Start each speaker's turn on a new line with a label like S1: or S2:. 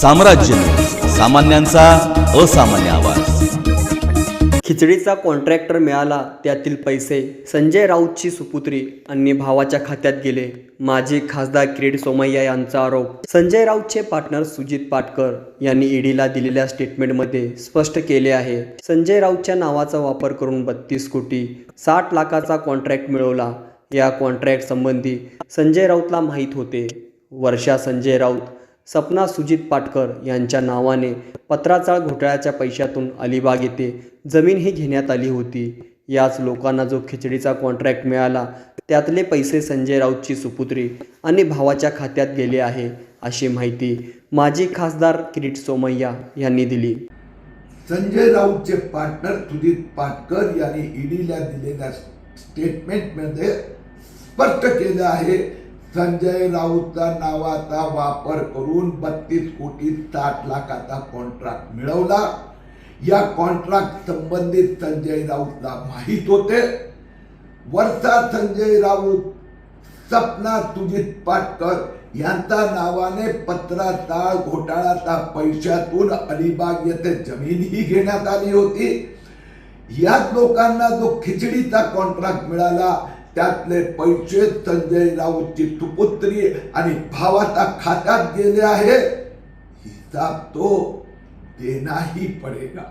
S1: साम्राज्य. सामान्यांचा असामान्य आवाज.
S2: खिचडीचा कॉन्ट्रॅक्टर मिळाला त्यातील पैसे संजय राऊतची सुपुत्री आणि भावाच्या खात्यात गेले. माजी खासदार किरीट सोमय्या यांचा आरोप संजय राऊतचे पार्टनर सुजित पाटकर यांनी ईडीला दिलेल्या स्टेटमेंटमध्ये स्पष्ट केले आहे. संजय राऊतच्या नावाचा वापर करून बत्तीस कोटी साठ लाखाचा कॉन्ट्रॅक्ट मिळवला. या कॉन्ट्रॅक्ट संबंधी संजय राऊतला माहीत होते. वर्षा संजय राऊत सपना सुजित पाटकर यांच्या नावाने पत्राचाळ घोटाळ्याच्या पैशातून अलिबाग येथे जमीनही घेण्यात आली होती. याच लोकांना जो खिचडीचा कॉन्ट्रॅक्ट मिळाला त्यातले पैसे संजय राऊतची सुपुत्री आणि भावाच्या खात्यात गेले आहे अशी माहिती माजी खासदार किरीट सोमय्या यांनी दिली.
S3: संजय राऊतचे पार्टनर सुजित पाटकर यांनी ईडीला दिलेल्या स्टेटमेंटमध्ये स्पष्ट केलं आहे संजय राऊतचा नावाचा वापर करून बत्तीस कोटी साठ लाखाचा कॉन्ट्रॅक्ट मिळवला. या कॉन्ट्रॅक्ट संबंधित संजय राऊतला माहीत होते. वर्षा संजय राऊत सपना सुजित पाटकर यांच्या नावाने पत्राचा घोटाळाचा पैशातून अलिबाग येथे जमीनही घेण्यात आली होती. याच लोकांना जो खिचडीचा कॉन्ट्रॅक्ट मिळाला त्यातले पैसे संजय राऊतची सुपुत्री आणि भावाचा खात्यात गेले आहे. हिसाब तो देनाही पडेगा.